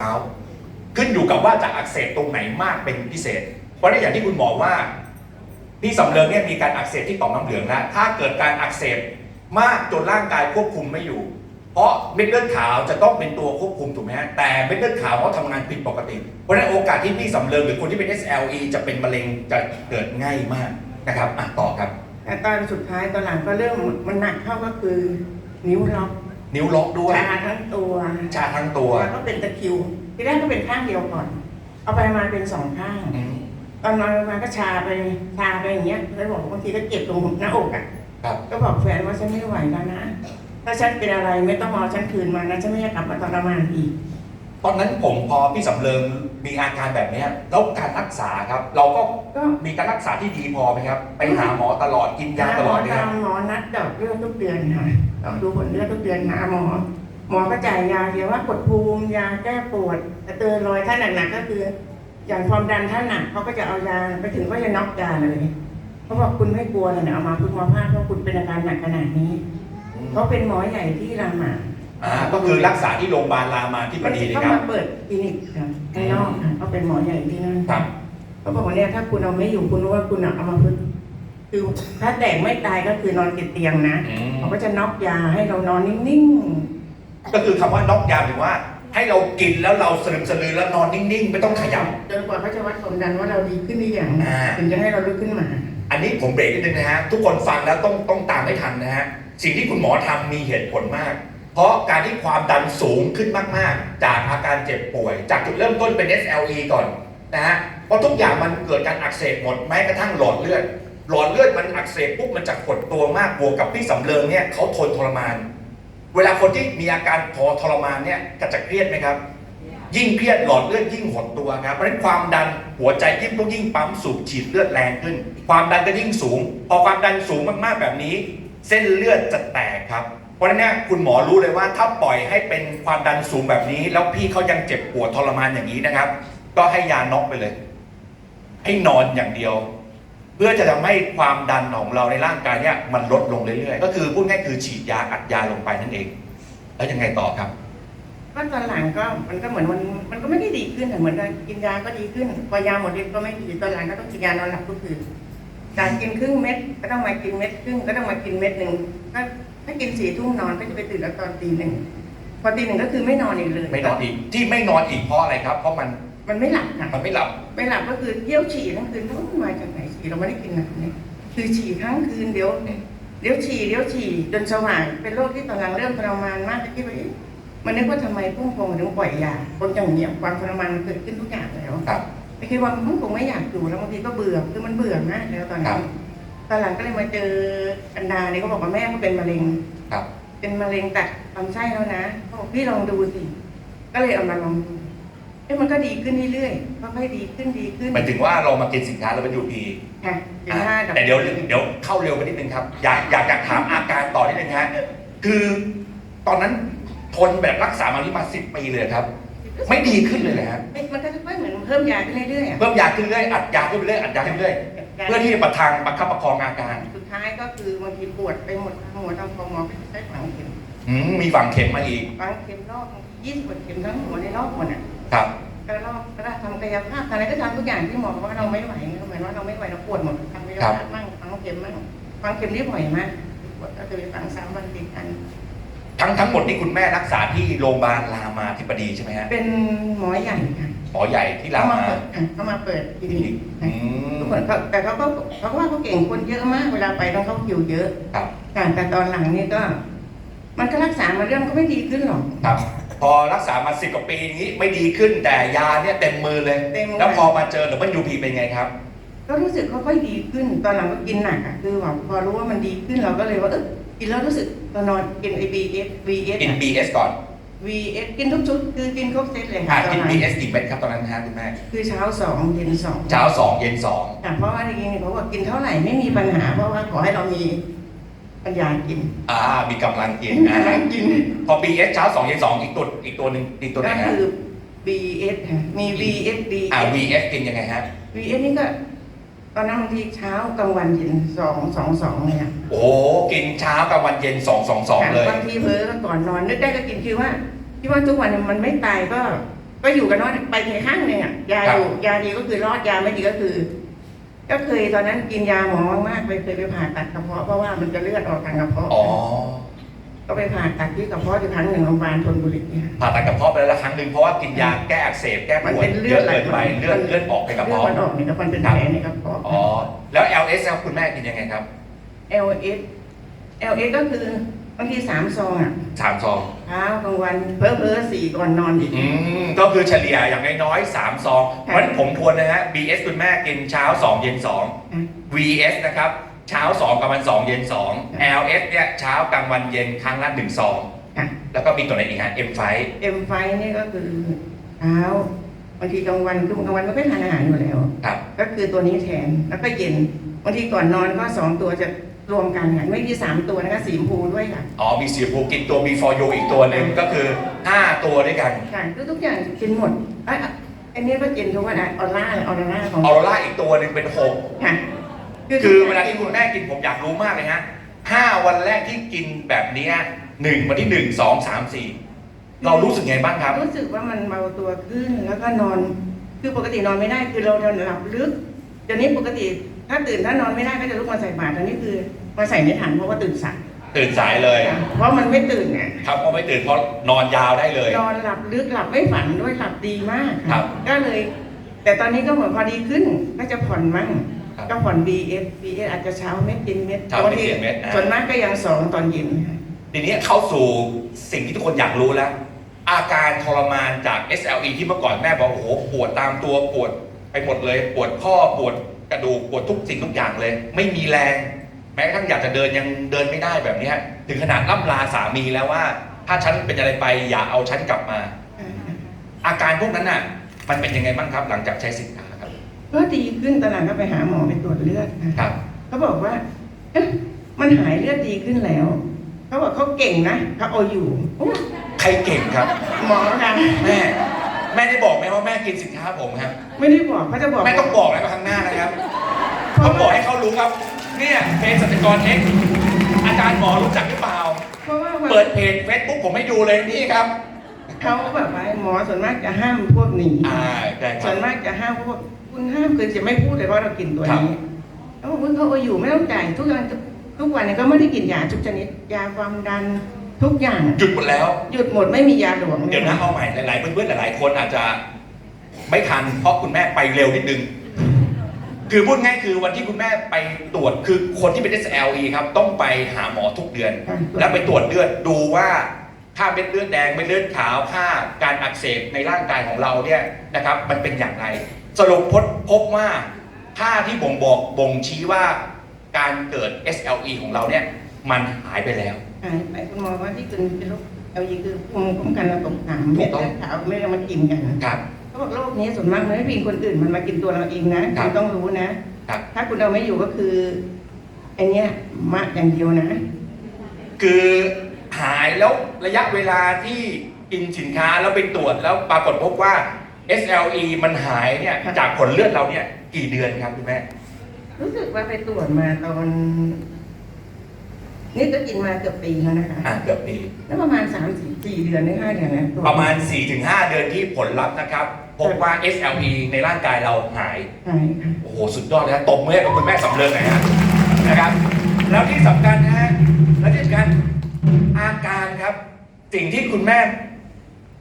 เท้าขึ้นอยู่กับว่าจะอักเสบตรงไหนมากเป็นพิเศษ เพราะในอย่างที่คุณหมอว่าพี่สำเริงเนี่ยมีการอักเสบที่ต่อมน้ำเหลืองแล้วถ้าเกิดการอักเสบมากจนร่างกายควบคุมไม่อยู่ เพราะเม็ดเลือดขาวจะต้องเป็นตัวควบคุมถูกไหมฮะแต่เม็ดเลือดขาวเขาทำงานผิดปกติ เพราะฉะนั้นโอกาสที่พี่สำเริงหรือคนที่เป็น SLE จะเป็นมะเร็งจะเกิดง่ายมากนะครับอะต่อครับ แต่ตอนสุดท้ายตอนหลังก็เริ่มมันหนักเข้าก็คือนิ้วล็อก นิ้วล็อกด้วยชาทั้งตัวชาทั้งตัวแล้วก็เป็นตะคริวที่แรกก็เป็นข้างเดียวก่อน เอาไปมาเป็นสองข้างอืมตอนนอนมาก็ชาไปชาไปอย่างเงี้ยแล้วบอกบางทีก็เจ็บตรงหน้าอกอะครับก็บอกแฟนว่าฉันไม่ไหวแล้วนะถ้าฉันเป็นอะไรไม่ต้องเอาฉันคืนมานะฉันไม่จะกลับมาทรมานอีก ตอนนั้นผมพอพี่สำเริงมีอาการแบบเนี้ยแล้วการรักษาครับ เราก็ก็มีการรักษาที่ดีพอไหมครับ ไปหาหมอตลอดกินยาตลอดไหมหมครับตามหมอนัดดอกเลือดทุกเดือนค่ะต้องดูผลเลือดทุกเดือนหาหมอ หมอก็จ่ายยาเดียวว่ากดภูมิยาแก้ปวดกระเตือนรอยถ้าหนักๆก็คือ อย่างความดันถ้าหนักเขาก็จะเอายาไปถึงก็จะน็อกยาเลยเขาบอกคุณไม่กลัวเลยนะเอามาคุณมาพลาดเพราะคุณเป็นอาการหนักขนาดนี้ เขาเป็นหมอใหญ่ที่รามา อ่าก็คือรักษาที่โรงพยาบาลรามาธิบดีนะเขาครับ มาเปิดคลินิกค่ะข้างนอกค่ะเขาเป็นหมอใหญ่ที่นั่นครับ เขาบอกว่าเนี่ยถ้าคุณเอาไม่อยู่คุณรู้ว่าคุณเอามาพึ่งคือถ้าแตกไม่ตายก็คือนอนติดเตียงนะอืมเขาก็จะน็อกยาให้เรานอนนิ่งก็คือคำว่าน็อกยาหรือว่า ให้เรากินแล้วเราสลึมสลือแล้วนอนนิ่งๆ ไม่ต้องขยับ ๆจนกว่าเขาจะวัดความดันว่าเราดีขึ้นหรือยังอ่า ถึงจะให้เราลุกขึ้นมา อันนี้ผมเบรกนิดนึงนะฮะ ทุกคนฟังแล้วต้องต้องตามให้ทันนะฮะ สิ่งที่คุณหมอทำมีเหตุผลมาก เพราะการที่ความดันสูงขึ้นมาก ๆ จากอาการเจ็บป่วย จากจุดเริ่มต้นเป็น SLE ก่อนนะฮะเพราะทุกอย่างมันเกิดการอักเสบหมดแม้กระทั่งหลอดเลือด หลอดเลือดมันอักเสบปุ๊บมันจะกดตัวมากบวกกับพี่สำเริงเนี่ยเขาทนทรมาน เวลาคนที่มีอาการพอทรมานเนี่ยก็จะเครียดไหมครับ ยิ่งเครียดหลอดเลือดยิ่งหดตัวครับเพราะฉะนั้นความดันหัวใจยิ่งต้องยิ่งปั๊มสูบฉีดเลือดแรงขึ้น ความดันก็ยิ่งสูงพอความดันสูงมากๆแบบนี้ เส้นเลือดจะแตกครับ เพราะฉะนั้นเนี่ยคุณหมอรู้เลยว่าถ้าปล่อยให้เป็นความดันสูงแบบนี้ แล้วพี่เขายังเจ็บปวดทรมานอย่างนี้นะครับ ก็ให้ยาน็อกไปเลย ให้นอนอย่างเดียว เพื่อจะทำให้ความดันของเราในร่างกายเนี่ยมันลดลงเรื่อยๆ ก็คือพูดง่ายคือฉีดยาอัดยาลงไปนั่นเอง แล้วยังไงต่อครับก็ตอนหลังก็มันก็เหมือนมันมันก็ไม่ได้ดีขึ้นแต่เหมือนกันกินยาก็ดีขึ้นพอยาหมดฤทธิ์ก็ไม่ดีตอนหลังก็ต้องกินยานอนหลับทุกคืนจากกินครึ่งเม็ดก็ต้องมากินเม็ดครึ่งก็ต้องมากินเม็ดหนึ่งก็ ถ้ากินสี่ทุ่มนอนก็จะไปตื่นแล้วตอนตีหนึ่งพอตีหนึ่งก็คือไม่นอนอีกเลยไม่นอนอีกที่ไม่นอนอีกเพราะอะไรครับ เพราะมันมันไม่หลับค่ะมันไม่หลับไม่หลับก็คือเยี่ยวฉี่ทั้งคืนทั้งมาจากไหนฉี่เราไม่ได้กินน้ำเนี่ยคือฉี่ทั้งคืนเดี๋ยวเดี๋ยวฉี่เดี๋ยวฉี่จนสว่างเป็นโรคที่ตอนหลังเริ่มทรมานมากจะคิดว่าเอ๊ะมันนึกว่าทำไมพุ่งพวงถึงปล่อยยาคนอย่างเนี้ยความทรมานมันเกิดขึ้นทุกอย่างแล้วครับไม่คิดว่ามันคงไม่อยากอยู่แล้วบางทีก็เบื่อคือมันเบื่อมากแล้วตอนครันั้บน ตอนหลังก็เลยมาเจออันดาเนี่ยเขาบอกว่าแม่เขาเป็นมะเร็ง ครับ เป็นมะเร็งตัดลำไส้แล้วนะเขาบอกพี่ลองดูสิ ก็เลยเอามาลองดูเอ้ยมันก็ดีขึ้นเรื่อยๆค่อยๆดีขึ้นดีขึ้นหมายถึงว่าเรามากินสินค้าแล้วมันอยู่ดีค่ะกินห้าดอกแต่เดี๋ยวเดี๋ยวเข้าเร็วไปนิดนึงครับ อยากอยากอยากถามอาการต่อนิดนึงฮะคือตอนนั้นทนแบบรักษามานี่มาสิบปีเลยครับ ไม่ดีขึ้นเลยนะฮะเอ้ยมันก็ค่อยๆเหมือนเพิ่มยาขึ้นเรื่อยๆอะเพิ่มยาขึ้นเรื่อยอัดยาขึ้นเรื่อยอัดยาขึ้นเรื่อย เพื่อที่จะประทังประคับประคองอาการ สุดท้ายก็คือบางทีปวดไปหมดทั้งหัวทั้งคอหมอก็ใช้ฝังเข็มอืมมีฝังเข็มมาอีกฝังเข็มรอบยี่สิบกว่าเข็มทั้งหัวในรอบหมดอะครับก็รอบก็ได้ทำกายภาพอะไรก็ทำทุกอย่างที่หมอบอกว่าเราไม่ไหวก็หมายว่าเราไม่ไหวเราปวดหมดทำกายภาพมั่งฝังเข็มมั่งฝังเข็มนี่บ่อยมากปวดก็จะไปฝังสามวันติดกันทั้งทั้งหมดนี่คุณแม่รักษาที่โรงพยาบาลรามาธิบดีใช่ไหมฮะเป็นหมอใหญ่ค่ะ หมอใหญ่ที่ราเขามามาเปิดค่ะเขามาเปิดคลินิกอืทุกมคนเขาแต่เขาก็เขาก็ว่าเขาเก่งคนเยอะมากเวลาไปต้องเข้าคิวเยอะครับค่ะแต่ตอนหลังนี่ก็ มันก็รักษามาเรื่องก็ไม่ดีขึ้นหรอก ครับ พอรักษามาสิบกว่าปีนี้ไม่ดีขึ้นแต่ยาเนี่ยเต็มมือเลย เต็มมือ แล้วพอมาเจอหรือมันยูพีเป็นไงครับ ก็รู้สึกค่อยๆดีขึ้น ตอนหลังก็กินหนักอะคือแบบพอรู้ว่ามันดีขึ้นเราก็เลยว่าเออกินแล้วรู้สึกตอนนอนกินไอบีเอสวีเอสกิน BS ก่อน วีเอสกินทุกชุดคือกินครบเซตเลยอ่าค่ะตอนกินนั้น BS กี่เม็ดครับตอนนั้นนะฮะคุณแม่คือเช้าสองเย็นสองเช้าสองเย็นสองค่ะเพราะว่าจริงๆเขาบอกกินเท่าไหร่ไม่มีปัญหา เพราะว่าขอให้เรามีปัญญากินอ่ามีกำลังกินอ่ากินพอ BS เช้าสองเย็นสองอีกตัวอีกตัวหนึ่งอีกตัวไหนก็ฮะคือ BS ค่ะมี VSD อ่า VS กินยังไงฮะ VS นี่ก็ต อนนั้นบางทีเช้ากลางวันเย็นสองสองสองเลยอะโอ้กินเช้ากลางวันเย็นสองสองสองเลย บางทีเพ้อก่อนนอนนึกได้ก็กินคือว่าที่ว่าทุกวันเนี่ยมันไม่ตายก็ ก็อยู่กันน้อยไปแค่ข้างหนึงอะยาอยู่ยาดีก็คือรอดยาไม่ดีก็คือ ก็เคยตอนนั้นกินยาหมอมากๆไปเคยไปผ่าตัดกระเพาะเพราะว่ามันจะเลือดออกทางกระเพาะอ๋อ ก็ไปผ่าตัดที่กระเพาะอยู่ครั้งหนึ่งโรงพยาบาลธนบุรีเนี่ย ผ่าตัดกระเพาะไปแล้วละครั้งหนึ่งเพราะว่ากินยาแก้อักเสบแก้ปมันวดเป็นเลืเยอดอะไหลเกินไปเลือดเลือดออกในกระเลือดเพาะมันออกในกระเพาะเป็นแผลในกระเพาะ อ๋อ แล้ว LS ครับคุณแม่กินยังไงครับ LS LS ก็คือบางทีสามซองอะสามซองเช้ากลางวันเพ้อเพ้อสี่ก่อนนอนอีก อืมก็คือเฉลี่ยอย่างน้อยๆสามซองเพค่ะราะฉะนั้นผมทวนนะฮะ BS คุณแม่กินเช้า2เย็นค่ะ2 VS นะครับ เช้า2กลางวัน2เย็น2 LS เนี่ยเช้ากลางวันเย็นครั้งละ1ซองค่ะ แล้วก็มีตัวไหนอีกฮะ M5 เอ็มไฟนี่ก็คือเช้าบางทีกลางวันคือกลางวันไม่ค่อยทานอาหารอยู่แล้ว ครับ ก็คือตัวนี้แทนแล้วก็เย็นบางทีก่อนนอนก็สองตัวจะรวมกันค่ะไม่ที่สามตัวนะคะสีชมพูด้วยค่ะอ๋อมีสีชมพูกินตัวมี for you อีกตัวหนึ่งก็คือ 5 ตัวด้วยกันค่ะคือทุกอย่างกินหมดไอ้ยอันนี้ก็กินทุกวันอะออร่าออร่าของออโรล่าอีกตัวหนึ่งเป็นค่ะ6 คือเวลาที่คุณแม่กินผมอยากรู้มากเลยฮะ5วันแรกที่กินแบบเนี้ยหนึ่งวันที่1 2 3 4เรารู้สึกไงบ้างครับ รู้สึกว่ามันเบาตัวขึ้นแล้วก็นอน คือปกตินอนไม่ได้คือเรานอนหลับลึกเดี๋ยวนี้ปกติถ้าตื่นถ้านอนไม่ได้ก็จะลุกมาใส่บาตรตอนนี้คือมาใส่ไม่ทันเพราะว่าตื่นสายตื่นสายเลย เพราะมันไม่ตื่นไงครับพอไม่ตื่นเพราะนอนยาวได้เลย นอนหลับลึกหลับไม่ฝันด้วยหลับดีมากครับ ก็เลย แต่ตอนนี้ก็เหมือนพอดีขึ้นก็จะผ่อนมั่ง ครับ ก็ผ่อน BF BF อาจจะเช้าเม็ดกินเม็ดเช้าเม็ดกินเม็ดอ่า ส่วนมากก็ยังสองตอนเย็นค่ะ ทีนี้เข้าสู่สิ่งที่ทุกคนอยากรู้แล้ว อาการทรมานจาก SLE ที่เมื่อก่อนแม่บอกโอ้โหปวดตามตัวปวดไปหมดเลย ปวดข้อปวดกระดูกปวดทุกสิ่งทุกอย่างเลย ไม่มีแรง แม้กระทั่งอยากจะเดินยังเดินไม่ได้แบบเนี้ยถึงขนาดล่ำลาสามีแล้วว่า ถ้าฉันเป็นอะไรไปอย่าเอาฉันกลับมา อาการพวกนั้นน่ะ มันเป็นยังไงบ้างครับหลังจากใช้สินค้าครับ ก็ดีขึ้นตอนหลังก็ไปหาหมอไปตรวจเลือดค่ะครับเขาบอกว่าเอ๊ะมันหายเลือดดีขึ้นแล้ว เขาบอกเขาเก่งนะเขาเอาอยู่โอ้ใครเก่งครับ หมอค่ะแม่ แม่ได้บอกไหมว่าแม่กินสินค้าผมครับ ไม่ได้บอกเขาจะบอกแม่ต้องบอกนะข้างหน้านะครับเพต้อราะงบอกว่าให้เขารู้ครับ เนี่ยเพจสัจกรเอ็กอาจารย์หมอรู้จักหรือเปล่า เพราะว่าเปิดเพจเฟซบุ๊กผมให้ดูเลยนี่ครับเขาแบบว่าหมอส่วนมากจะห้ามพวกนี้อ่าได้ครัส่บวนมากจะห้ามพวก คุณห้ามคือจะไม่พูดเลยว่าเรากินตัวครับนี้เขาบอกว่าเขาเอาอยู่ไม่ต้องจ่ายทุกอย่างทุกวันนี้ก็ไม่ได้กินยาทุกชนิดยาความดันทุกอย่างหยุดหมดแล้ว หยุดหมดไม่มียาหลวงเดี๋ยวนะเอาใหม่หลายๆเพื่อนๆหลายๆคนอาจจะไม่ทันเพราะคุณแม่ไปเร็วนิดนึงคือพูดง่ายคือวันที่คุณแม่ไปตรวจคือคนที่เป็น SLE ครับต้องไปหาหมอทุกเดือนค่ะแล้วไปตรวจเลือดดูว่าค่าเม็ดเลือดแดงเม็ดเลือดขาวค่าการอักเสบในร่างกายของเราเนี่ยนะครับ มันเป็นอย่างไร สรุปพบพบว่าค่าที่บ่งบอกบ่งชี้ว่าการเกิด SLE ของเราเนี่ย มันหายไปแล้ว หายไปคุณหมอว่าที่เป็นเป็นโรคเอลีคือภูมิคุ้มกันระบบต่ำถูเม็ดกต้อง เลือดขาวไม่ได้มากินกันครับ เขาบอกโรคนี้ส่วนมากมันไม่เป็นคนอื่นมันมากินตัวเราเองนะครับคุณต้องรู้นะ ครับ ถ้าคุณเอาไม่อยู่ก็คือไอเนี้ยมะอย่างเดียวนะ คือหายแล้วระยะเวลาที่กินสินค้าแล้วไปตรวจแล้วปรากฏพบว่า SLE มันหายเนี่ยครับจากผลเลือดเราเนี่ยกี่เดือนครับคุณแม่ รู้สึกว่าไปตรวจมาตอน นี่ก็กินมาเกือบปีแล้วนะคะอ่าเกือบปี แล้วประมาณสามสี่สี่เดือนหรือห้าเดือนนะตวจประมาณ 4-5 เดือนที่ผลลัพธ์นะครับพบว่า SLE ในร่างกายเราหาย หายค่ะ โอ้โห สุดยอดเลยนะตบมือให้กับคุณแม่สำเริงหน่อยฮะนะครับ แล้วที่สำคัญนะฮะและที่สำคัญอาการครับ สิ่งที่คุณแม่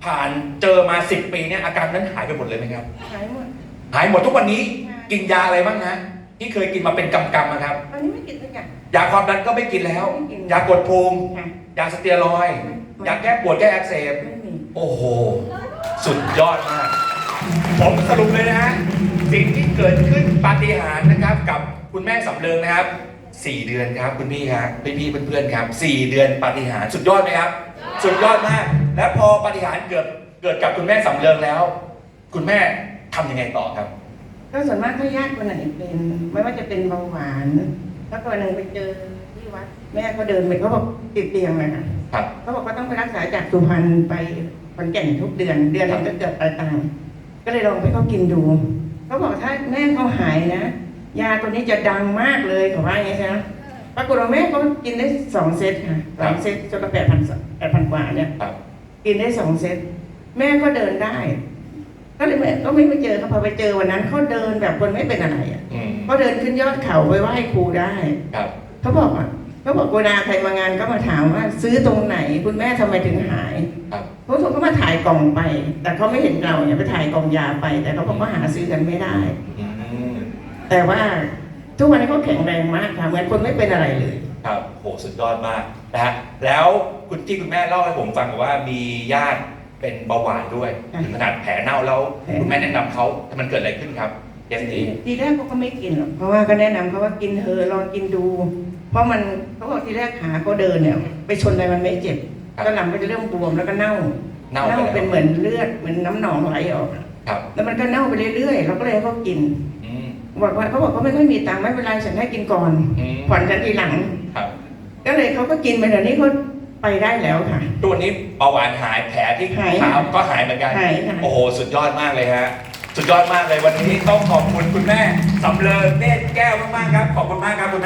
ผ่านเจอมา10ปีเนี่ยอาการนั้นหายไปหมดเลยไหมครับ หายหมด หายหมดทุกวันนี้กินยาอะไรบ้างนะที่เคยกินมาเป็นกำๆนะครับ ตอนนี้ไม่กินสักอย่าง ยาความดันก็ไม่กินแล้ว ไม่กิน ยากดภูมิค่ะ ยาสเตียรอยด์ไม่ ยาแก้ปวดแก้อักเสบ ไม่มีโอ้โห สุดยอดมาก ผมสรุปเลยนะฮะสิ่งที่เกิดขึ้นปาฏิหาริย์นะครับ กับคุณแม่สำเริงนะครับ สี่เดือนครับคุณพี่ครับพี่พี่ๆเพื่อนๆครับสี่เดือนปาฏิหาริย์สุดยอดไหมครับ สุดยอดมาก และพอปาฏิหาริย์เกิดเกิดกับคุณแม่สำเริงแล้ว คุณแม่ทำยังไงต่อครับ ก็ส่วนมากถ้าญาติคนไหนเป็น ไม่ว่าจะเป็นเบาหวานแล้วก็วันหนึ่งไปเจอที่วัดแม่ก็เดินไปเขาบอกติดเตียงเลยค่ะครับ เขาบอกว่าต้องไปรักษาจากสุพรรณไปขอนแก่นทุกเดือน เดือนหนึงก็เกิดปลายตังค์ก็เลยลองให้เขากินดูเขาบอกถ้าแม่เขาหายนะ ยาตัวนี้จะดังมากเลยเขาว่าอย่างนี้ใช่ไหมปรากฏว่าแม่เขากินได้สองเซตค่ะสองเซตจนละแปดพันแปดพันกว่าเนี่ยครับกินได้สองเซตแม่ก็เดินได้ ก็เลยไม่ก็ไม่ไปเจอเขาพอไปเจอวันนั้นเขาเดินแบบคนไม่เป็นอะไรอะอืมเขาเดินขึ้นยอดเขาไปไหว้ครูได้ครับเขาบอกว่าเขาบอกเวลาใครมางานก็มาถามว่า ซื้อตรงไหน คุณแม่ทำไมถึงหายครับเขาบอกเขามาถ่ายกล่องไป แต่เขาไม่เห็นเราเนี่ยไปถ่ายกล่องยาไป แต่เขาบอกว่าหาซื้อกันไม่ได้อืม แต่ว่าทุกวันนี้เขาแข็งแรงมากค่ะ เหมือนคนไม่เป็นอะไรเลย ครับโหสุดยอดมากนะฮะแล้วคุณที่คุณแม่เล่าให้ผมฟังบอกว่ามีญาติเป็นเบาหวานด้วยค่ะถึงขนาดแผลเน่าแล้วแผล คุณแม่แนะนำเขามันเกิดอะไรขึ้นครับเยสนี้ทีแรกเขาก็ไม่กินหรอกเพราะว่าก็แนะนำเขาว่ากินเธอะลองกินดู เพราะมันเขาบอกทีแรกขาเขาเดินเนี่ย ไปชนอะไรมันไม่เจ็บก็หลังก็จะเริ่มบวมแล้วก็เน่าเน่าไปเป็นแล้วเหมือนเลือดเหมือนน้ำหนองไหลออก ครับ แล้วมันก็เน่าไปเรื่อยๆเราก็เลยให้เขากินอืม บอกว่าเขาบอกเขาไม่ค่อยมีตังค์ไม่เป็นไรฉันให้กินก่อน อืมผ่อนกันทีหลัง ครับ ก็เลยเขาก็กินไปเดี๋ยวนี้เขาไปได้แล้วค่ะ ตัวนี้เบาหวานหายแผลที่หายขาก็หายเหมือนกันหายค่ะ โอ้โห สุดยอดมากเลยฮะ สุดยอดมากเลยวันนี้ต้องขอบคุณคุณแม่สำเริงเนตรแก้วมากๆครับ ขอบคุณมากครับคุณแม่